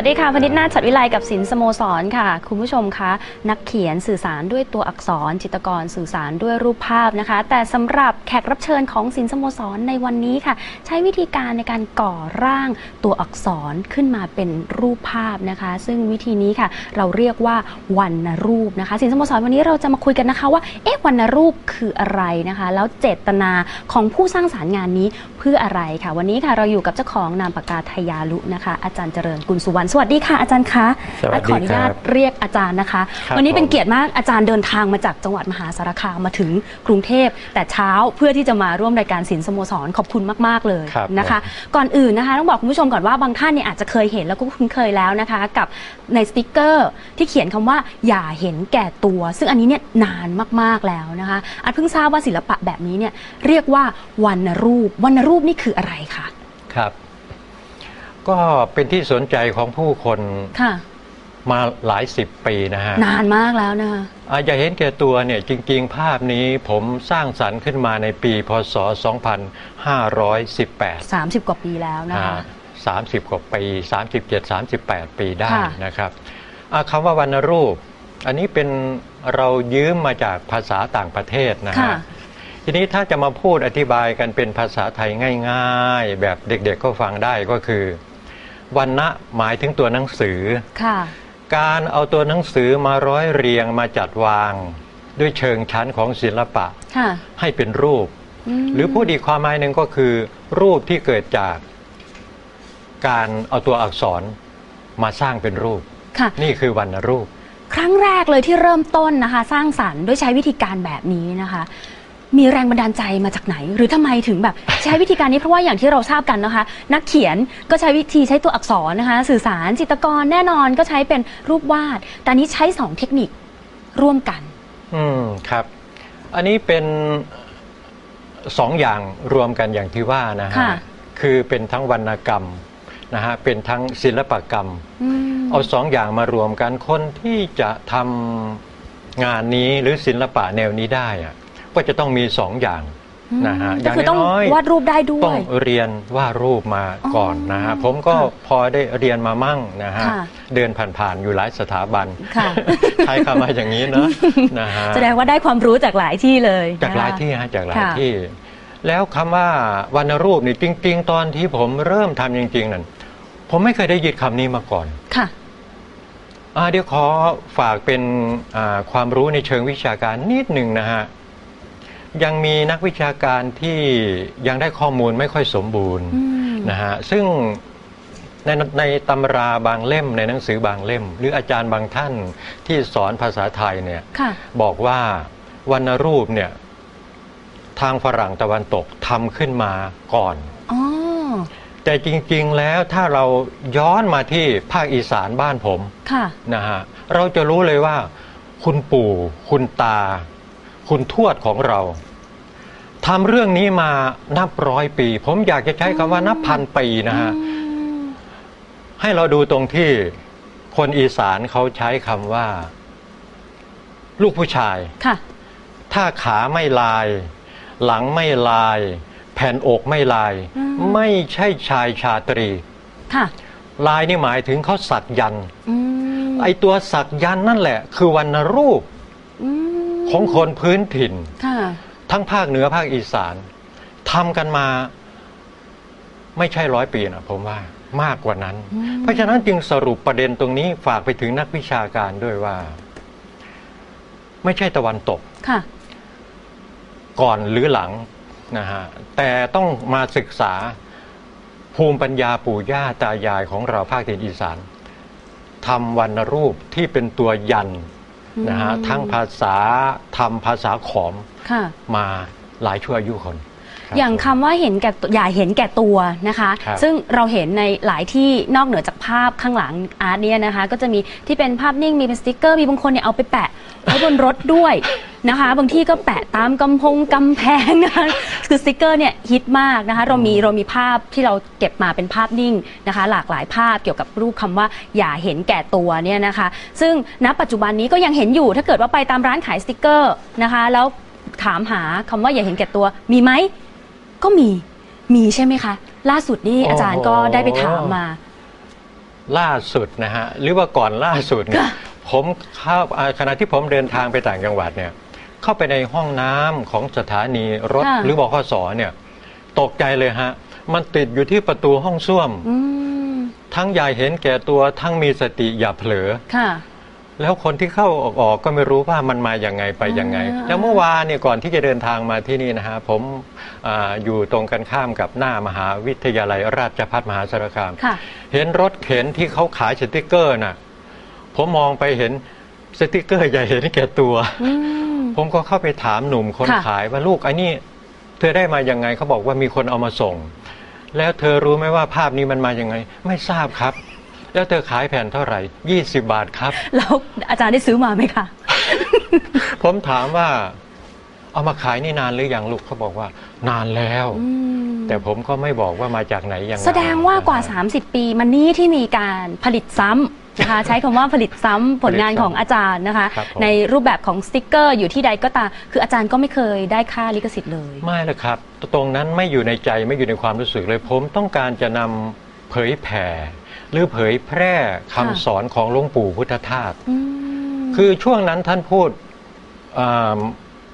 วัสดีค่ะพนิดนาจัดวิไลกับศิลป์สโมสรค่ะ คุณผู้ชมคะนักเขียนสื่อสารด้วยตัวอักษร จิตรกรสื่อสารด้วยรูปภาพนะคะ แต่สำหรับ แขกรับเชิญของศิลป์สโมสรในวันนี้ค่ะ ใช้วิธีการในการก่อร่างตัวอักษรขึ้นมาเป็นรูปภาพนะคะ ซึ่งวิธีนี้ค่ะ เราเรียกว่าวรรณรูปนะคะศิลป์สโมสรวันนี้เราจะมาคุยกันนะคะว่าเอ๊ะวรรณรูปคืออะไรนะคะ แล้วเจตนาของผู้สร้างสารรค์งานนี้เพื่ออะไรค่ะ วันนี้ค่ะเราอยู่กับเจ้าของนามปากกาทยาลุนะคะ อาจารย์เจริญกุลสุวรรณสวัสดีค่ะ อาจารย์คะสวัสดีขออนุญาตครับเรียกอาจารย์นะคะครับวันนี้เป็นผมเกียรติมากอาจารย์เดินทางมาจากจังหวัดมหาสารคามมาถึงกรุงเทพแต่เช้าเพื่อที่จะมาร่วมรายการศิลป์สโมสรขอบคุณมากๆเลยครับนะคะผมก่อนอื่นนะคะต้องบอกคุณผู้ชมก่อนว่าบางท่านเนี่ยอาจจะเคยเห็นแล้วก็คุ้นเคยแล้วนะคะ กับในสติกเกอร์ที่เขียนคำว่าอย่าเห็นแก่ตัว ซึ่งอันนี้เนี่ยนานมากๆแล้วนะคะอันเพิ่งทราบว่าศิลปะแบบนี้เนี่ยเรียกว่าวรรณรูปวรรณรูปนี่คืออะไรคะครับ ก็เป็นที่สนใจของผู้คนค่ะ มาหลายสิบปีนะฮะนานมากแล้วนะคะอาจจะเห็นแก่ตัวเนี่ยจริง ๆ ภาพนี้ผมสร้างสรรค์ขึ้นมาในปี พศ 2518 30 กว่าปีแล้วนะคะสามสิบกว่าปี 37 38 ปีได้ค่ะนะครับอะคำว่าวรรณรูป อันนี้เป็นเรายืมมาจากภาษาต่างประเทศนะค่ะฮะทีนี้ถ้าจะมาพูดอธิบายกันเป็นภาษาไทยง่าย ๆ แบบเด็กๆก็ฟังได้ก็คือวันณะหมายถึงตัวหนังสือค่ะ การเอาตัวหนังสือมาร้อยเรียงมาจัดวาง ด้วยเชิงชั้นของศิลปะค่ะให้เป็นรูปมหรือพูดอีกความหมายหนึ่งก็คือ รูปที่เกิดจาก การเอาตัวอักษรมาสร้างเป็นรูปค่ะนี่คือวรรณรูป ครั้งแรกเลยที่เริ่มต้นนะคะ สร้างสรรค์ด้วยใช้วิธีการแบบนี้นะคะ มีแรงบันดาลใจมาจากไหน หรือทำไมถึงแบบใช้วิธีการนี้เพราะว่าอย่างที่เราทราบกันนะคะ นักเขียนก็ใช้วิธีใช้ตัวอักษรนะคะ สื่อสารจิตรกรแน่นอนก็ใช้เป็นรูปวาด แต่อันนี้ใช้สองเทคนิคร่วมกัน อืมครับ อันนี้เป็นสองอย่างรวมกันอย่างที่ว่านะฮะ ค่ะ คือเป็นทั้งวรรณกรรมนะฮะ เป็นทั้งศิลปกรรม อืม เอาสองอย่างมารวมกันคนที่จะทำงานนี้หรือศิลปะแนวนี้ได้อะ ก็จะต้องมีสองอย่างนะฮะอก็ย่างคือต้องน้อยๆวาดรูปได้ด้วต้องยเรียนวาดรูปมาก่อนนะฮะอ๋อผมก็ค่ะพอได้เรียนมามั่งนะฮะค่ะเดินผ่านๆอยู่หลายสถาบันค่ะใช้คำว่าอย่างนี้เนอะนะฮะแสดงว่าได้ความรู้จากหลายที่เลย จากหลายนะคะที่ฮะจากหลายค่ะที่ แล้วคำว่าวรรณรูปนี่จริง ๆ ตอนที่ผมเริ่มทำจริง ๆนั่นผมไม่เคยได้ยินคำนี้มาก่อนค่ะอ่าเดี๋ยวขอฝากเป็นอ่าความรู้ในเชิงวิชาการนิดหนึ่งนะฮะ ยังมีนักวิชาการที่ยังได้ข้อมูลไม่ค่อยสมบูรณ์อืมนะฮะซึ่งในในตำราบางเล่มในหนังสือบางเล่ม หรืออาจารย์บางท่านที่สอนภาษาไทยเนี่ยค่ะบอกว่าวรรณรูปเนี่ยทางฝรั่งตะวันตกทำขึ้นมาก่อนอ๋อแต่จริงๆแล้วถ้าเราย้อนมาที่ภาคอีสานบ้านผมค่ะนะฮะเราจะรู้เลยว่า คุณปู่ คุณตา คุณทวดของเราทำเรื่องนี้มานับร้อยปี ผมอยากจะใช้คำว่านับพันปีนะฮะอืมให้เราดูตรงที่คนอีสานเขาใช้คำว่า ลูกผู้ชายค่ะถ้าขาไม่ลาย หลังไม่ลาย แผ่นอกไม่ลายอืมไม่ใช่ชายชาตรีค่ะลายนี่หมายถึงเขาสักยันต์อืมไอตัวสักยันต์นั่นแหละ คือวรรณรูปอืม ของคนพื้นถิ่น ค่ะทั้งภาคเหนือภาคอีสานทำกันมาไม่ใช่ร้อยปีนะผมว่ามากกว่านั้นอืมเพราะฉะนั้นจึงสรุปประเด็นตรงนี้ฝากไปถึงนักวิชาการด้วยว่า ไม่ใช่ตะวันตก ค่ะ ก่อนหรือหลังนะฮะแต่ต้องมาศึกษาภูมิปัญญาปู่ย่าตายายของเราภาคถิ่นอีสานทำวรรณรูปที่เป็นตัวยัน นะฮะอืมทั้งภาษาทำภาษาขอมค่ะมาหลายชั่วอายุคนรับอย่างผมคำว่าเห็นแก่ตัวอย่าเห็นแก่ตัวนะคะครับซึ่งเราเห็นในหลายที่นอกเหนือจากภาพข้างหลังอาร์ตเนี่ยนะคะ ก็จะมีที่เป็นภาพนิ่งมีเป็นสติกเกอร์มีบางคนเนี่ยเอาไปแปะไว้บนรถด้วย นะคะ บางที่ก็แปะตามกำพงกำแพงนะคะคือสติกเกอร์เนี่ยฮิตมากนะคะ เรามีเรามีภาพที่เราเก็บมาเป็นภาพนิ่งนะคะ หลากหลายภาพเกี่ยวกับรูปคำว่าอย่าเห็นแก่ตัวเนี่ยนะคะ ซึ่งณปัจจุบันนี้ก็ยังเห็นอยู่ถ้าเกิดว่าไปตามร้านขายสติกเกอร์นะคะ แล้วถามหาคำว่าอย่าเห็นแก่ตัวมีไหมก็มีมีใช่ไหมคะ ล่าสุดนี่โอ้โหอาจารย์ก็ได้ไปถามมา ล่าสุดนะฮะหรือว่าก่อนล่าสุดเนี่ยค่ะผมเข้าอ่าขณะที่ผมเดินทางไปต่างจังหวัดเนี่ย เข้าไปในห้องน้ำของสถานีรถค่ะหรือบขสเนี่ยตกใจเลยฮะ มันติดอยู่ที่ประตูห้องส้วมอืมทั้งใหญ่เห็นแก่ตัวทั้งมีสติอย่าเผลอค่ะแล้วคนที่เข้าออกออกก็ไม่รู้ว่ามันมาอย่างไงไปยังไงอ่าแล้วเมื่อวานเนี่ยก่อนที่จะเดินทางมาที่นี่นะฮะผมอาอยู่ตรงกันข้ามกับหน้ามหาวิทยาลัยราชภัฏมหาสารคามค่ะเห็นรถเข็นที่เขาขายสติกเกอร์น่ะ ผมมองไปเห็นสติกเกอร์อย่าเห็นแก่ตัวอืม ผมก็เข้าไปถามหนุ่มคนค่ะ ขายว่าลูกไอ้นี่เธอได้มายังไงเขาบอกว่ามีคนเอามาส่ง แล้วเธอรู้ไหมว่าภาพนี้มันมายังไง ไม่ทราบครับ แล้วเธอขายแผ่นเท่าไหร่ 20 บาทครับ แล้วอาจารย์ได้ซื้อมาไหมคะ ผมถามว่า เอามาขายนี่นานหรือยังลูกเขาบอกว่า นานแล้ว อืมแต่ผมก็ไม่บอกว่ามาจากไหนยังไงแสดงว่ากว่า นะฮะ30 ปีมันนี้ที่มีการผลิตซ้ำ นะคะใช้คำว่าผลิตซ้ำผลงานผลิตซ้ำของอาจารย์นะคะ ครับผม ในรูปแบบของสติกเกอร์อยู่ที่ใดก็ตามคืออาจารย์ก็ไม่เคยได้ค่าลิขสิทธิ์เลย ไม่ละครับ ตรงนั้นไม่อยู่ในใจไม่อยู่ในความรู้สึกเลยผมต้องการจะนำเผยแผ่ หรือเผยแพร่คำค่ะ สอนของหลวงปู่พุทธทาส อืม คือช่วงนั้นท่านพูดอ่า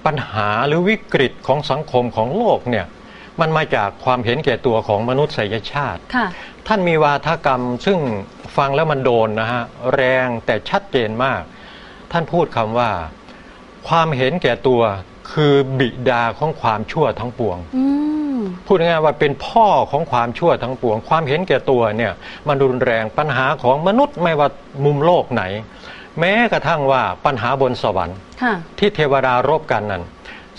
ปัญหาหรือวิกฤตของสังคมของโลกเนี่ยมันมาจากความเห็นแก่ตัวของมนุษยชาติ ค่ะ ท่านมีวาทกรรมซึ่ง ฟังแล้วมันโดนนะฮะแรงแต่ชัดเจนมาก ท่านพูดคำว่า ความเห็นแก่ตัวคือบิดาของความชั่วทั้งปวงอืมพูดง่ายๆว่าเป็นพ่อของความชั่วทั้งปวง ความเห็นแก่ตัวเนี่ยมันรุนแรงปัญหาของมนุษย์ไม่ว่ามุมโลกไหน แม้กระทั่งว่าปัญหาบนสวรรค์ค่ะที่เทวดารบกันนั้น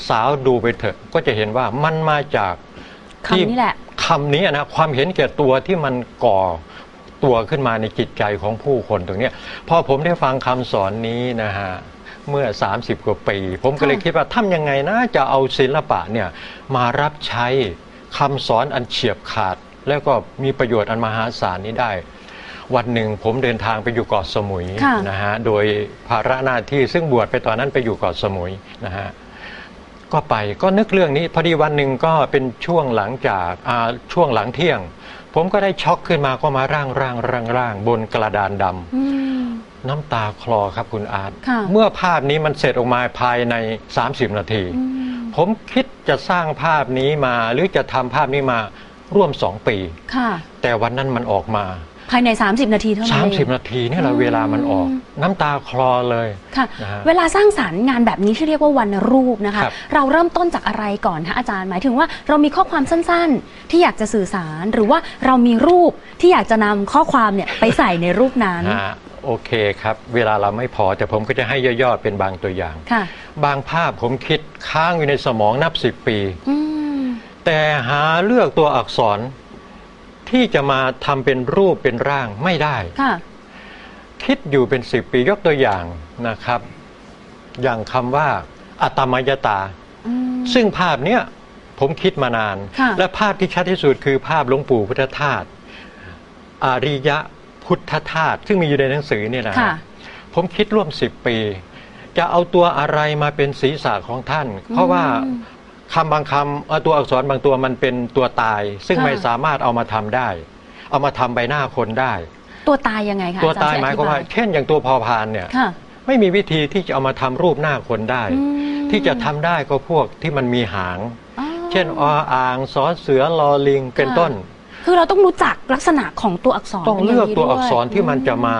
สาวดูไปเถอะก็จะเห็นว่ามันมาจากคำนี้แหละคำนี้นะความเห็นแก่ตัวที่มันก่อ ตัวขึ้นมาในจิตใจของผู้คนตรงเนี้ยพอผมได้ฟังคำสอนนี้นะฮะเมื่อ 30 กว่าปี ผมก็เลยค่ะคิดว่าทำยังไงนะจะเอาศิลปะเนี่ยมารับใช้คำสอนอันเฉียบขาด แล้วก็มีประโยชน์อันมหาศาลนี้ได้ วันหนึ่งผมเดินทางไปอยู่เกาะสมุยค่ะนะฮะโดยภาระหน้าที่ซึ่งบวชไปตอนนั้นไปอยู่เกาะสมุยนะฮะก็ไปก็นึกเรื่องนี้พอดีวันหนึ่งก็เป็นช่วงหลังจากอ่าช่วงหลังเที่ยง ผมก็ได้ช็อกขึ้นมาก็มาร่างร่างร่างร่างบนกระดานดำอืมน้ำตาคลอครับคุณอาร์ตค่ะเมื่อภาพนี้มันเสร็จออกมาภายใน 30 นาทีอืมผมคิดจะสร้างภาพนี้มาหรือจะทำภาพนี้มาร่วม2ปีค่ะแต่วันนั้นมันออกมา ภายใน 30 นาทีเท่านั้นเอง30 นาทีนี่แหละอืมเวลามันออก น้ำตาคลอเลยค่ะนะฮะ เวลาสร้างสรรค์งานแบบนี้ที่เรียกว่าวันรูปนะคะ ครับ เราเริ่มต้นจากอะไรก่อนคะอาจารย์ หมายถึงว่าเรามีข้อความสั้นๆ ที่อยากจะสื่อสาร หรือว่าเรามีรูปที่อยากจะนำข้อความเนี่ยไปใส่ในรูปนั้นฮะโอเคครับ เวลาเราไม่พอแต่ผมก็จะให้ย่อๆเป็นบางตัวอย่าง ค่ะ บางภาพผมคิดค้างอยู่ในสมองนับสิบปี อืมแต่หาเลือกตัวอักษร ที่จะมาทำเป็นรูปเป็นร่างไม่ได้ค่ะคิดอยู่เป็นสิบปียกตัวอย่างนะครับ อย่างคำว่าอัตมยตาอืมซึ่งภาพเนี้ยผมคิดมานานค่ะและภาพที่ชัดที่สุดคือภาพหลวงปู่พุทธทาสอาริยพุทธทาสซึ่งมีอยู่ในหนังสือเนี่ยนะค่ะผมคิดร่วมสิบปี จะเอาตัวอะไรมาเป็นศีรษะของท่าน เพราะว่าอืม คำบางคำเอ่อตัวอักษรบางตัวมันเป็นตัวตาย ซึ่งค่ะ ไม่สามารถเอามาทำได้ เอามาทำใบหน้าคนได้ ตัวตายยังไงคะตัวอจรตายหมายความว่าช่อธิบเช่นอย่างตัวพอพานเนี่ย ค่ะ ไม่มีวิธีที่จะเอามาทำรูปหน้าคนได้ อืม ที่จะทำได้ก็พวกที่มันมีหาง อ๋อเช่นออ่างสอเสือลอลิงเป็นค่ะต้น คือเราต้องรู้จักลักษณะของตัวอักษรต้องเลือกย่านี้ตัวอักษรด้วยที่มันจะมา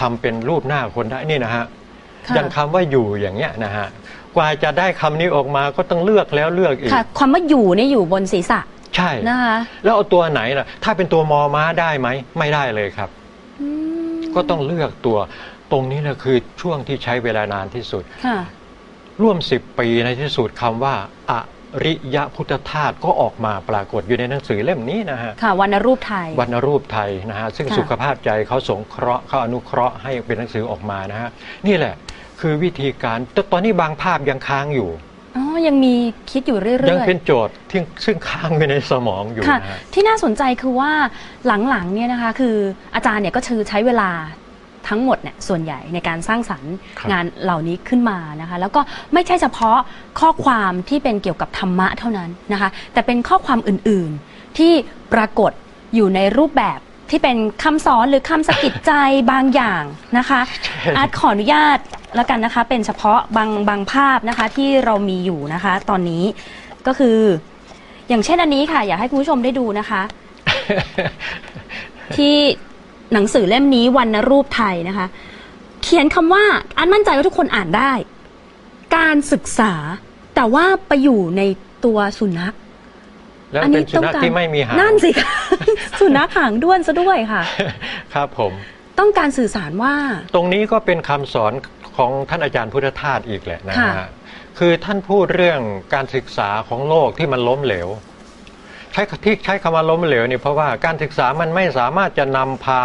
ทำเป็นรูปหน้าคนได้นี่นะฮะ ค่ะ อย่างคำว่าอยู่อย่างเงี้ยนะฮะ กว่าจะได้คำนี้ออกมาก็ต้องเลือกแล้วเลือกอีกค่ะความว่าอยู่เนี่ยอยู่บนศีรษะ ใช่นะคะแล้วเอาตัวไหนล่ะ ถ้าเป็นตัวมอม้าได้ไหม ไม่ได้เลยครับอืมก็ต้องเลือกตัว ตรงนี้แหละคือช่วงที่ใช้เวลานานที่สุดค่ะร่วม10ปีในที่สุดคำว่าอริยพุทธทาสก็ออกมาปรากฏอยู่ในหนังสือเล่มนี้นะฮะค่ะวรรณรูปไทย วรรณรูปไทยนะฮะซึ่งค่ะสุขภาพใจเขาสงเคราะห์เขาอนุเคราะห์ให้เป็นหนังสือออกมานะฮะนี่แหละ คือวิธีการแต่ตอนนี้บางภาพยังค้างอยู่อ๋อยังมีคิดอยู่เรื่อยๆ ยังเป็นโจทย์ที่ซึ่งค้างอยู่ในสมองอยู่ค่ะ นะฮะ ที่น่าสนใจคือว่าหลังๆเนี่ยนะคะ คืออาจารย์เนี่ยก็คือใช้เวลาทั้งหมดเนี่ยส่วนใหญ่ในการสร้างสรรค์ครับ งานเหล่านี้ขึ้นมานะคะ แล้วก็ไม่ใช่เฉพาะข้อความที่เป็นเกี่ยวกับธรรมะเท่านั้นนะคะ แต่เป็นข้อความอื่นๆที่ปรากฏอยู่ในรูปแบบที่เป็นคำสอนหรือคำสะกิดใจ บางอย่างนะคะ อาร์ตขออนุญาต แล้วกันนะคะ เป็นเฉพาะบางบางภาพนะคะที่เรามีอยู่นะคะ ตอนนี้ก็คือ อย่างเช่นอันนี้ค่ะ อยากให้คุณผู้ชมได้ดูนะคะ ที่หนังสือเล่มนี้วรรณรูปไทยนะคะ เขียนคำว่าอันมั่นใจว่าทุกคนอ่านได้ การศึกษา แต่ว่าไปอยู่ในตัวสุนัขแล้วอันนี้เป็นสุนัขที่ไม่มีหางนั่นสิคะสุนัขหางด้วนซะด้วยค่ะ ครับผม ต้องการสื่อสารว่า ตรงนี้ก็เป็นคำสอน ของท่านอาจารย์พุทธทาสอีกแหละนะค่ะฮะคือท่านพูดเรื่องการศึกษาของโลกที่มันล้มเหลว ใช้ที่ใช้คำว่าล้มเหลวเนี่ยเพราะว่าการศึกษามันไม่สามารถจะนำพา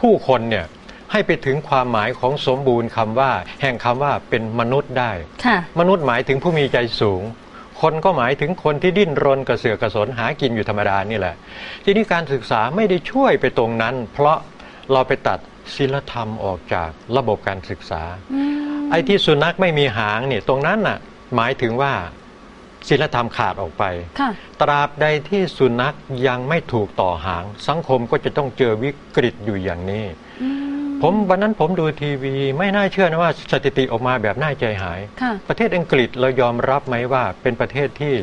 ผู้คนเนี่ยให้ไปถึงความหมายของสมบูรณ์คำว่า แห่งคำว่าเป็นมนุษย์ได้ค่ะมนุษย์หมายถึงผู้มีใจสูง คนก็หมายถึงคนที่ดิ้นรนกระเสือกกระสนหากินอยู่ธรรมดานี่แหละ ทีนี้การศึกษาไม่ได้ช่วยไปตรงนั้น เพราะเราไปตัด ศีลธรรมออกจากระบบการศึกษา ไอ้ที่สุนัขไม่มีหางเนี่ยตรงนั้นน่ะหมายถึงว่าศีลธรรมขาดออกไปค่ะตราบใดที่สุนัขยังไม่ถูกต่อหาง สังคมก็จะต้องเจอวิกฤตอยู่อย่างนี้อืผมวันนั้นผมดูทีวี ไม่น่าเชื่อนะว่าสถิติออกมาแบบน่าใจหายค่ะประเทศอังกฤษเรายอมรับไหมว่าเป็นประเทศที่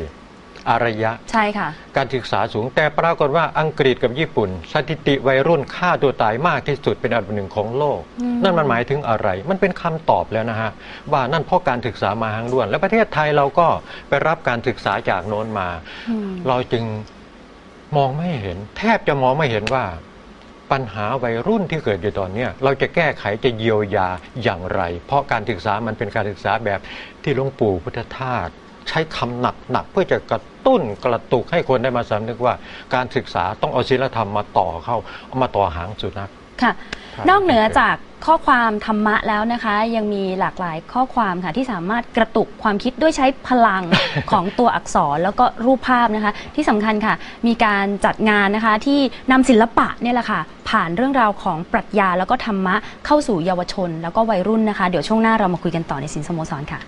อารยะ ใช่ค่ะ การศึกษาสูงแต่ปรากฏว่าอังกฤษกับญี่ปุ่น สถิติวัยรุ่นฆ่าตัวตายมากที่สุดเป็นอันดับหนึ่งของโลกอืมนั่นมันหมายถึงอะไร มันเป็นคำตอบแล้วนะฮะ ว่านั่นเพราะการศึกษามาหางด้วน และประเทศไทยเราก็ไปรับการศึกษาจากโน้นมาอืมเราจึงมองไม่เห็น แทบจะมองไม่เห็นว่าปัญหาวัยรุ่นที่เกิดอยู่ตอนเนี้ยเราจะแก้ไขจะเยียวยาอย่างไร เพราะการศึกษามันเป็นการศึกษาแบบที่หลวงปู่พุทธทาส ใช้คำหนักหนักๆเพื่อจะกระตุ้นกระตุกให้คนได้มาสำนึกว่า การศึกษาต้องเอาศีลธรรมมาต่อเข้าเอามาต่อหางสุนัขค่ะครับนอกเหนือจากข้อความธรรมะแล้วนะคะ ยังมีหลากหลายข้อความค่ะที่สามารถกระตุกความคิดด้วยใช้พลังของตัวอักษรแล้วก็รูปภาพนะคะ ที่สำคัญค่ะ มีการจัดงานนะคะที่นำศิลปะเนี่ยแหละค่ะ ผ่านเรื่องราวของปรัชญาแล้วก็ธรรมะเข้าสู่เยาวชน แล้วก็วัยรุ่นนะคะ เดี๋ยวช่วงหน้าเรามาคุยกันต่อในสินสโมสรค่ะ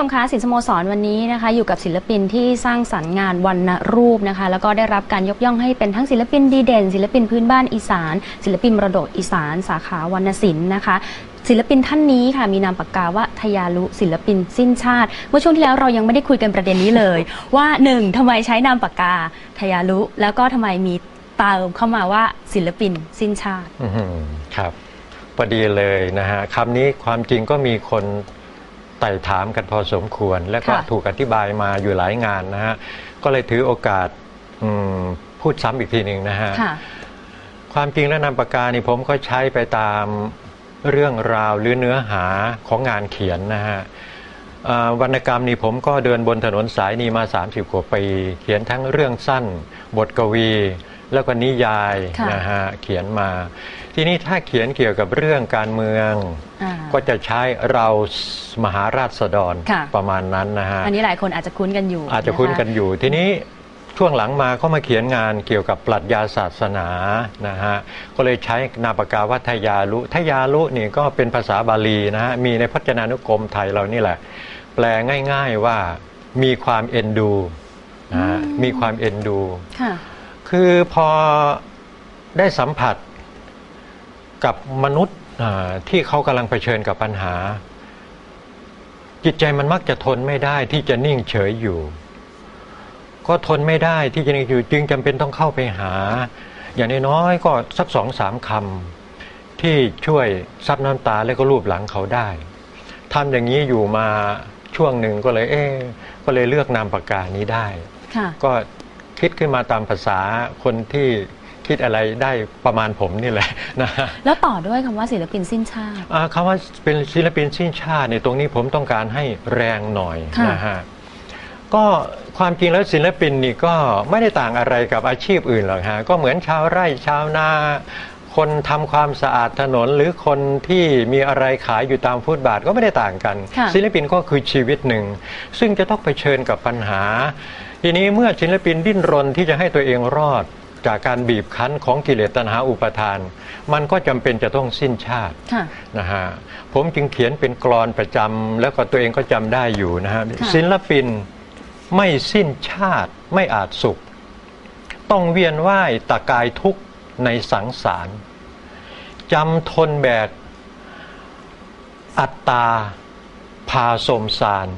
ชมคะสินสโมสรวันนี้นะคะ อยู่กับศิลปินที่สร้างสรรค์งานวรรณรูปนะคะ แล้วก็ได้รับการยกย่องให้เป็นทั้งศิลปินดีเด่น ศิลปินพื้นบ้านอีสาน ศิลปินมรดกอีสาน สาขาวรรณศิลป์นะคะศิลปินท่านนี้ค่ะมีนามปากกาว่าทยาลุศิลปินสิ้นชาติ เมื่อช่วงที่แล้วเรายังไม่ได้คุยกันประเด็นนี้เลย ว่าหนึ่งทำไมใช้นามปากกาทยาลุแล้วก็ทำไมมีเติมเข้ามาว่าศิลปินสิ้นชาติอื้อหือครับพอดีเลยนะฮะคำนี้ความจริงก็มีคน ไต่ถามกันพอสมควร และก็ค่ะถูกอธิบายมาอยู่หลายงานนะฮะก็เลยถือโอกาสอืมพูดซ้ำอีกทีหนึ่งนะฮะค่ะความจริงและนามปากกานี่ผมก็ใช้ไปตามเรื่องราวหรือเนื้อหาของงานเขียนนะฮะอ่าวรรณกรรมนี่ผมก็เดินบนถนนสายนี้มา 30 กว่าปี เขียนทั้งเรื่องสั้น บทกวี แล้วก็นิยายค่ะนะฮะเขียนมา ทีนี้ถ้าเขียนเกี่ยวกับเรื่องการเมืองอ่าก็จะใช้เรามหาราษฎรค่ะประมาณนั้นนะฮะอันนี้หลายคนอาจจะคุ้นกันอยู่ อาจจะคุ้นกันอยู่ ทีนี้ช่วงหลังมาก็มาเขียนงานเกี่ยวกับปรัชญาศาสนานะฮะก็เลยใช้นามปากกาว่าทยาลุทยาลุนี่ก็เป็นภาษาบาลีนะฮะมีในพจนานุกรมไทยเรานี่แหละ แปลง่าย ๆว่ามีความเอ็นดูนะฮะอืมมีความเอ็นดูค่ะคือพอได้สัมผัส กับมนุษย์อ่าที่เขากำลังเผชิญกับปัญหา จิตใจมันมักจะทนไม่ได้ที่จะนิ่งเฉยอยู่ ก็ทนไม่ได้ที่จะนิ่งอยู่จึงจำเป็นต้องเข้าไปหา อย่างน้อยๆก็สักสองสามคำที่ช่วยซับน้ำตาแล้วก็รูปหลังเขาได้ทำอย่างนี้อยู่มาช่วงหนึ่งก็เลยเอ๊ะก็เลยเลือกนามปากกานี้ได้ค่ะก็คิดขึ้นมาตามภาษาคนที่ คิดอะไรได้ประมาณผมนี่แหละนะฮะแล้วต่อด้วยคำว่าศิลปินสิ้นชาติอ่าคำว่าเป็นศิลปินสิ้นชาติในยตรงนี้ผมต้องการให้แรงหน่อยค่ะนะฮะก็ความจริงแล้วศิลปินนี่ก็ไม่ได้ต่างอะไรกับอาชีพอื่นหรอกฮะก็เหมือนชาวไร่ชาวนาคนทำความสะอาดถนนหรือคนที่มีอะไรขายอยู่ตามฟุตบาทก็ไม่ได้ต่างกันค่ะศิลปินก็คือชีวิตหนึ่ง ซึ่งจะต้องไปเผชิญกับปัญหา ทีนี้เมื่อศิลปินดิ้นรนที่จะให้ตัวเองรอด จากการบีบคั้นของกิเลสตัณหาอุปทาน มันก็จำเป็นจะต้องสิ้นชาติค่ะนะฮะผมจึงเขียนเป็นกรอนประจำแล้วก็ตัวเองก็จำได้อยู่นะฮะค่ะศิลปินไม่สิ้นชาติไม่อาจสุข ต้องเวียนว่ายตะกายทุกข์ในสังสารจำทนแบกอัตตาพาสมสาร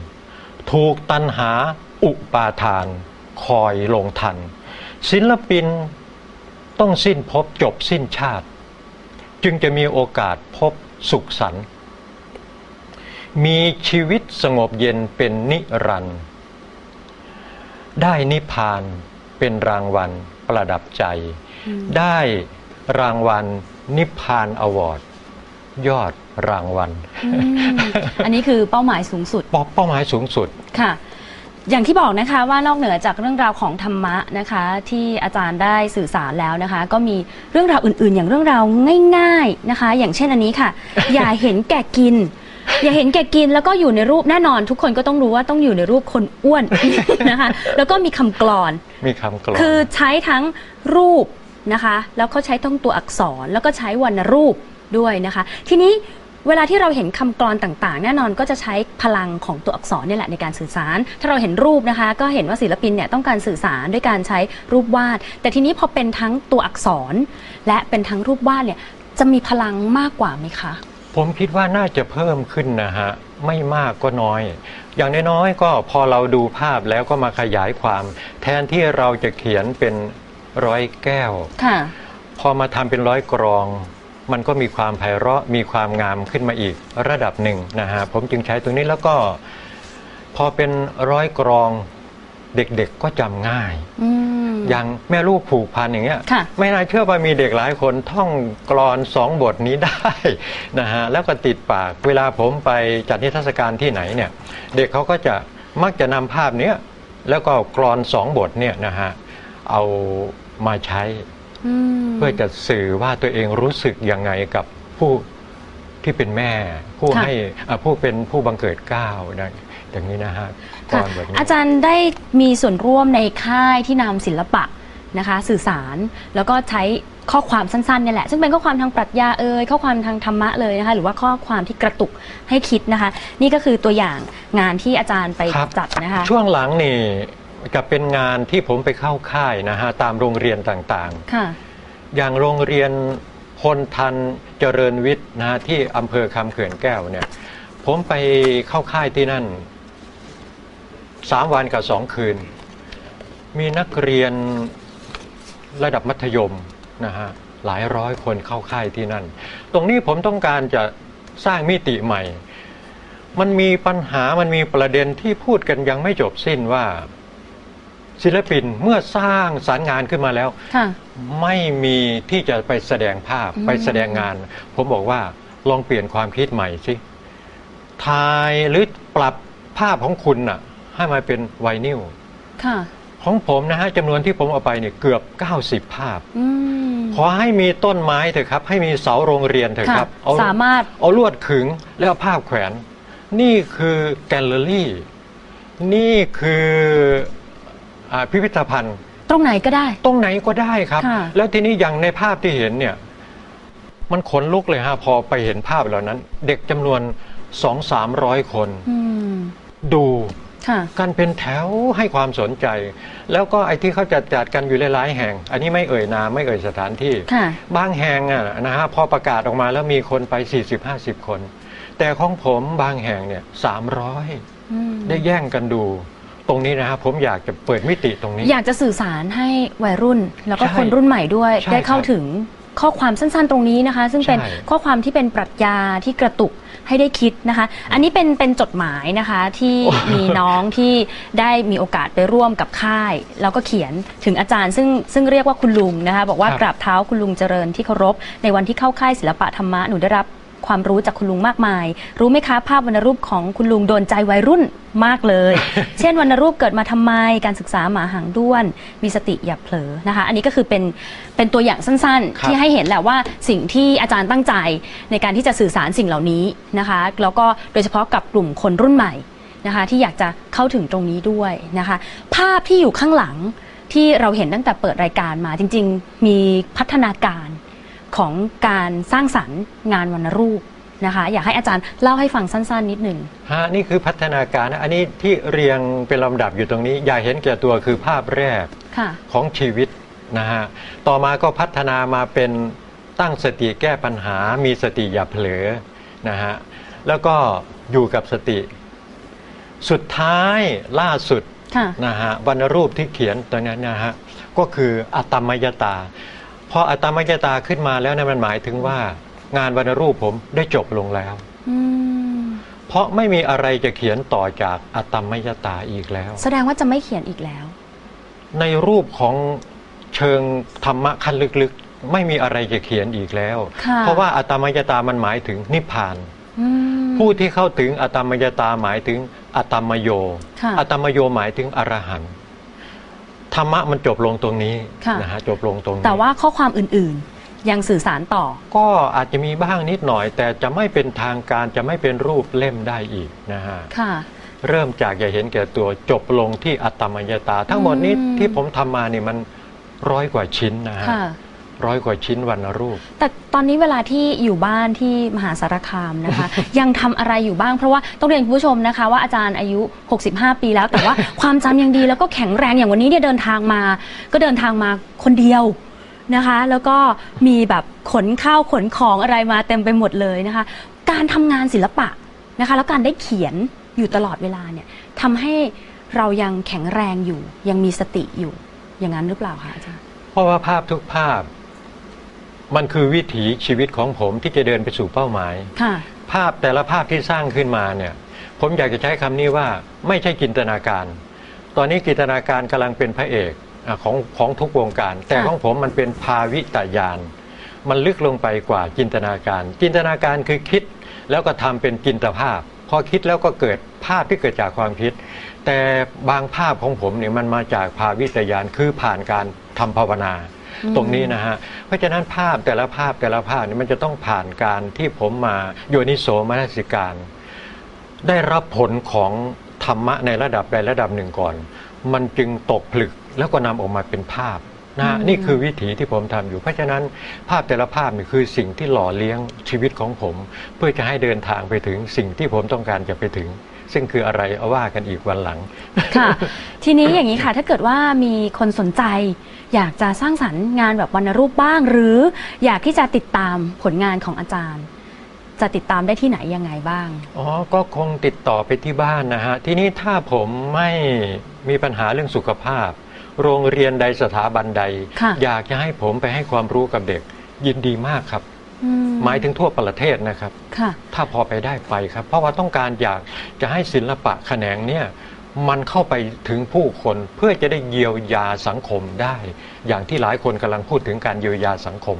ถูกตัณหาอุปาทาน คอยลงทัน ศิลปินต้องสิ้นภพจบสิ้นชาติ จึงจะมีโอกาสพบสุขสันต์มีชีวิตสงบเย็นเป็นนิรันดร์ได้นิพพานเป็นรางวัลประดับใจอืมได้รางวัลนิพพานอวอร์ดยอดรางวัลอืมอันนี้คือเป้าหมายสูงสุด เป้าเป้าหมายสูงสุดค่ะ อย่างที่บอกนะคะว่านอกเหนือจากเรื่องราวของธรรมะนะคะ ที่อาจารย์ได้สื่อสารแล้วนะคะ ก็มีเรื่องราวอื่น ๆ อย่างเรื่องราวง่าย ๆนะคะ อย่างเช่นอันนี้ค่ะ อย่าเห็นแก่กิน อย่าเห็นแก่กินแล้วก็อยู่ในรูปแน่นอน ทุกคนก็ต้องรู้ว่าต้องอยู่ในรูปคนอ้วนนะคะ แล้วก็มีคำกลอน มีคำกลอน คือใช้ทั้งรูปนะคะ แล้วก็ใช้ทั้งตัวอักษรแล้วก็ใช้วรรณรูปด้วยนะคะ ทีนี้ เวลาที่เราเห็นคำกรอนต่างๆ แน่นอนก็จะใช้พลังของตัวอักษรเนี่ยแหละในการสื่อสาร ถ้าเราเห็นรูปนะคะ ก็เห็นว่าศิลปินเนี่ยต้องการสื่อสารด้วยการใช้รูปวาด แต่ทีนี้พอเป็นทั้งตัวอักษร และเป็นทั้งรูปวาดเนี่ยจะมีพลังมากกว่าไหมคะ ผมคิดว่าน่าจะเพิ่มขึ้นนะฮะไม่มากก็น้อย อย่างน้อยๆก็พอเราดูภาพแล้วก็มาขยายความ แทนที่เราจะเขียนเป็นร้อยแก้วค่ะพอมาทำเป็นร้อยกรอง มันก็มีความไพเราะมีความงามขึ้นมาอีกระดับหนึ่งนะฮะผมจึงใช้ตรงนี้แล้วก็พอเป็นร้อยกรองเด็กๆก็จำง่ายอืมอย่างแม่ลูกผูกพันอย่างเงี้ยค่ะไม่น่าเชื่อว่ามีเด็กหลายคนท่องกรอนสองบทนี้ได้นะฮะแล้วก็ติดปากเวลาผมไปจัดนิทรรศการที่ไหนเนี่ย เด็กเขาก็จะมักจะนำภาพเนี้ยแล้วก็กรอนสองบทเนี่ยนะฮะเอามาใช้อืม เพื่อจะสื่อว่าตัวเองรู้สึกยังไงกับผู้ที่เป็นแม่ ผู้ค่ะ ให้อะผู้เป็นผู้บังเกิดเกล้าวนะอย่างนี้นะฮะกรค่ะอนแบบนี้ อาจารย์ได้มีส่วนร่วมในค่ายที่นำศิลปะนะคะ สื่อสารแล้วก็ใช้ข้อความสั้นๆเนี่ยแหละ ซึ่งเป็นข้อความทางปรัชญาเอ่ยข้อความทางธรรมะเลยนะคะ หรือว่าข้อความที่กระตุกให้คิดนะคะ นี่ก็คือตัวอย่างงานที่อาจารย์ไปครับ จัดนะคะ ช่วงหลังนี่ กับเป็นงานที่ผมไปเข้าค่ายนะฮะตามโรงเรียนต่างค่ะๆอย่างโรงเรียนพลทันเจริญวิทย์นะฮะที่อำเภอคำเขื่อนแก้วเนี่ย ผมไปเข้าค่ายที่นั่นสามวันกับสองคืน มีนักเรียนระดับมัธยมนะฮะหลายร้อยคนเข้าค่ายที่นั่น ตรงนี้ผมต้องการจะสร้างมิติใหม่ มันมีปัญหามันมีประเด็นที่พูดกันยังไม่จบสิ้นว่า ศิลปินเมื่อสร้างสารงานขึ้นมาแล้ว ค่ะ ไม่มีที่จะไปแสดงภาพอืม ไปแสดงงาน ผมบอกว่าลองเปลี่ยนความคิดใหม่สิถ่ายหรือปรับภาพของคุณน่ะ ให้มาเป็นไวนิลค่ะ ของผมนะฮะจำนวนที่ผมเอาไปเนี่ยเกือบ 90 ภาพ อืม ขอให้มีต้นไม้เถอะครับ ให้มีเสาโรงเรียนเถอะค่ะครับเอาสามารถ เอาลวดขึงแล้วเอาภาพแขวน นี่คือแกลเลอรี่ นี่คือ อาพิพิธภัณฑ์ ตรงไหนก็ได้ ตรงไหนก็ได้ครับ ค่ะ แล้วทีนี้อย่างในภาพที่เห็นเนี่ย มันขนลุกเลยฮะพอไปเห็นภาพเหล่านั้น เด็กจำนวนสองสามร้อยคน อืมดูค่ะ กันเป็นแถวให้ความสนใจ แล้วก็ไอ้ที่เขาจัดจัดกันอยู่หลายๆแห่ง อันนี้ไม่เอ่ยนามไม่เอ่ยสถานที่ ค่ะ บางแห่งอะนะฮะพอประกาศออกมาแล้วมีคนไป 40-50 คน แต่ของผมบางแห่งเนี่ย300 อืมได้แย่งกันดูต รงนี้นะฮะผมอยากจะเปิดมิติตรงนี้ อยากจะสื่อสารให้วัยรุ่น แล้วก็ใช่คนรุ่นใหม่ด้วย ใช่ได้เข้าครับถึงข้อความสั้นๆตรงนี้นะคะ ซึ่งเป็นใช่ ข้อความที่เป็นปรัชญาที่กระตุกให้ได้คิดนะคะ อันนี้เป็นเป็นจดหมายนะคะที่มีน้องที่ได้มีโอกาสไปร่วมกับค่าย แล้วก็เขียนถึงอาจารย์ซึ่งซึ่งเรียกว่าคุณลุงนะคะ บอกว่าครับ กราบเท้าคุณลุงเจริญที่เคารพในวันที่เข้าค่ายศิลปะธรรมะหนูได้รับ ความรู้จากคุณลุงมากมาย รู้ไหมคะภาพวรรณรูปของคุณลุงโดนใจวัยรุ่นมากเลย เช่นวรรณรูปเกิดมาทำไม การศึกษาหมาหางด้วน มีสติอย่าเผลอนะคะ อันนี้ก็คือเป็นเป็นตัวอย่างสั้นคๆรับที่ให้เห็นแหละว่าสิ่งที่อาจารย์ตั้งใจในการที่จะสื่อสารสิ่งเหล่านี้นะคะ แล้วก็โดยเฉพาะกับกลุ่มคนรุ่นใหม่นะคะที่อยากจะเข้าถึงตรงนี้ด้วยนะคะ ภาพที่อยู่ข้างหลังที่เราเห็นตั้งแต่เปิดรายการมาจริง ๆ มีพัฒนาการ ของการสร้างสรรค์งานวรรณรูปนะคะ อยากให้อาจารย์เล่าให้ฟังสั้นๆ นิดหนึ่งฮะนี่คือพัฒนาการนะอันนี้ที่เรียงเป็นลำดับอยู่ตรงนี้ อย่าเห็นแก่ตัวคือภาพแรกค่ะของชีวิตนะฮะต่อมาก็พัฒนามาเป็นตั้งสติแก้ปัญหา มีสติอย่าเผลอนะฮะแล้วก็อยู่กับสติ สุดท้ายล่าสุดค่ะนะฮะวรรณรูปที่เขียนตัวนั้นนะฮะก็คืออัตมยตา พออัตมยตาขึ้นมาแล้วเนะมันหมายถึงว่า งานวรรณรูปผมได้จบลงแล้วอืมเพราะไม่มีอะไรจะเขียนต่อจากอัตมยตาอีกแล้ว แสดงว่าจะไม่เขียนอีกแล้ว ในรูปของเชิงธรรมะขั้นลึกๆ ไม่มีอะไรจะเขียนอีกแล้วค่ะเพราะว่าอัตมยตามันหมายถึงนิพพานอืมผู้ที่เข้าถึงอัตมยตาหมายถึงอัตมโยค่ะอัตมโยหมายถึงอรหันต์ ธรรมะมันจบลงตรงนี้ค่ะ นะฮะจบลงตรงนี้แต่ว่าข้อความอื่นๆ ยังสื่อสารต่อ ก็อาจจะมีบ้างนิดหน่อย แต่จะไม่เป็นทางการจะไม่เป็นรูปเล่มได้อีกนะฮะ ค่ะ เริ่มจากอย่าเห็นแก่ตัวจบลงที่อัตมยตา ทั้งหมดนี้อืม ที่ผมทำมานี่มันร้อยกว่าชิ้นนะฮะ ค่ะ ร้อยกว่าชิ้นวรรณรูป แต่ตอนนี้เวลาที่อยู่บ้านที่มหาสารคามนะคะ ยังทำอะไรอยู่บ้างเพราะว่าต้องเรียนคุณผู้ชมนะคะ ว่าอาจารย์อายุ 65 ปีแล้ว แต่ว่าความจำยังดีแล้วก็แข็งแรงอย่างวันนี้เนี่ยเดินทางมา ก็เดินทางมาคนเดียวนะคะ แล้วก็มีแบบขนข้าวขนของอะไรมาเต็มไปหมดเลยนะคะ การทำงานศิลปะนะคะ แล้วการได้เขียนอยู่ตลอดเวลาเนี่ยทำให้เรายังแข็งแรงอยู่ ยังมีสติอยู่อย่างนั้นหรือเปล่าคะอาจารย์ เพราะว่าภาพทุกภาพ มันคือวิถีชีวิตของผมที่จะเดินไปสู่เป้าหมาย ค่ะ ภาพแต่ละภาพที่สร้างขึ้นมาเนี่ย ผมอยากจะใช้คำนี้ว่าไม่ใช่จินตนาการ ตอนนี้จินตนาการกำลังเป็นพระเอกอะของของทุกวงการ แต่ค่ะ ของผมมันเป็นภาวิตยาน มันลึกลงไปกว่าจินตนาการ จินตนาการคือคิดแล้วก็ทำเป็นจินตภาพ พอคิดแล้วก็เกิดภาพที่เกิดจากความคิด แต่บางภาพของผมเนี่ยมันมาจากภาวิตยานคือผ่านการทำภาวนาอืม ตรงนี้นะฮะเพราะฉะนั้นภาพแต่ละภาพแต่ละภาพเนี่ยมันจะต้องผ่านการที่ผมมาโยนิโสมนสิการ ได้รับผลของธรรมะในระดับใดระดับหนึ่งก่อน มันจึงตกผลึกแล้วก็นำออกมาเป็นภาพนะฮะอืมนี่คือวิถีที่ผมทำอยู่ เพราะฉะนั้นภาพแต่ละภาพนี่คือสิ่งที่หล่อเลี้ยงชีวิตของผม เพื่อจะให้เดินทางไปถึงสิ่งที่ผมต้องการจะไปถึง ซึ่งคืออะไรเอาว่ากันอีกวันหลัง ค่ะ ทีนี้อย่างนี้ค่ะ ถ้าเกิดว่ามีคนสนใจ อยากจะสร้างสรรค์งานแบบวรรณรูปบ้าง หรืออยากที่จะติดตามผลงานของอาจารย์ จะติดตามได้ที่ไหนยังไงบ้าง อ๋อ ก็คงติดต่อไปที่บ้านนะฮะ ทีนี้ถ้าผมไม่มีปัญหาเรื่องสุขภาพ โรงเรียนใดสถาบันใด ค่ะ อยากจะให้ผมไปให้ความรู้กับเด็กยินดีมากครับอื หมายถึงทั่วประเทศนะครับค่ะถ้าพอไปได้ไปครับ เพราะว่าต้องการอยากจะให้ศิลปะแขนงเนี่ยมันเข้าไปถึงผู้คนเพื่อจะได้เยียวยาสังคมได้ อย่างที่หลายคนกำลังพูดถึงการเยียวยาสังคม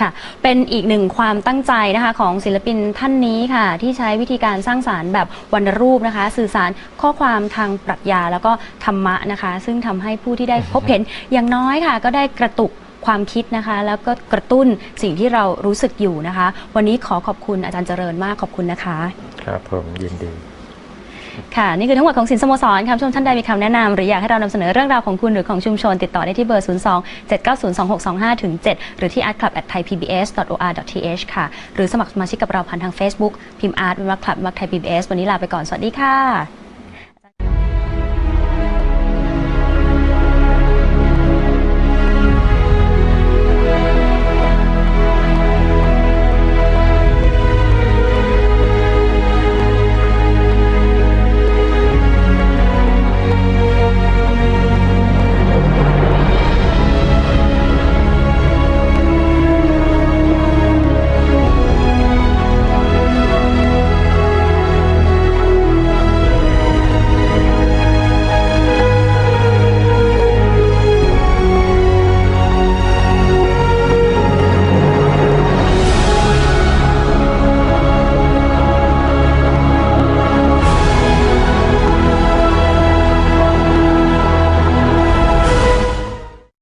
ค่ะ เป็นอีกหนึ่งความตั้งใจนะคะของศิลปินท่านนี้ค่ะ ที่ใช้วิธีการสร้างสารรค์แบบวรรณรูปนะคะ สื่อสารข้อความทางปรัชญาแล้วก็ธรรมะนะคะ ซึ่งทำให้ผู้ที่ได้พบเห็นอย่างน้อยค่ะ ก็ได้กระตุก ความคิดนะคะ แล้วก็กระตุ้นสิ่งที่เรารู้สึกอยู่นะคะ วันนี้ขอขอบคุณอาจารย์เจริญมากขอบคุณนะคะ ครับผมยินดี ค่ะ นี่คือทั้งหมดของสินสโมสรค่ะผู้ชมท่านใดมีคำแนะนำหรืออยากให้เรานำเสนอเรื่องราวของคุณหรือของชุมชน ติดต่อได้ที่เบอร์ 02 790 2625ถึง7หรือที่ artclub@thaipbs.or.th ค่ะ หรือสมัครสมาชิกกับเราผ่านทาง Facebook พิมพ์ art วิวัฒน์คลับวิวัฒน์ไทย PBS วันนี้ลาไปก่อนสวัสดีค่ะ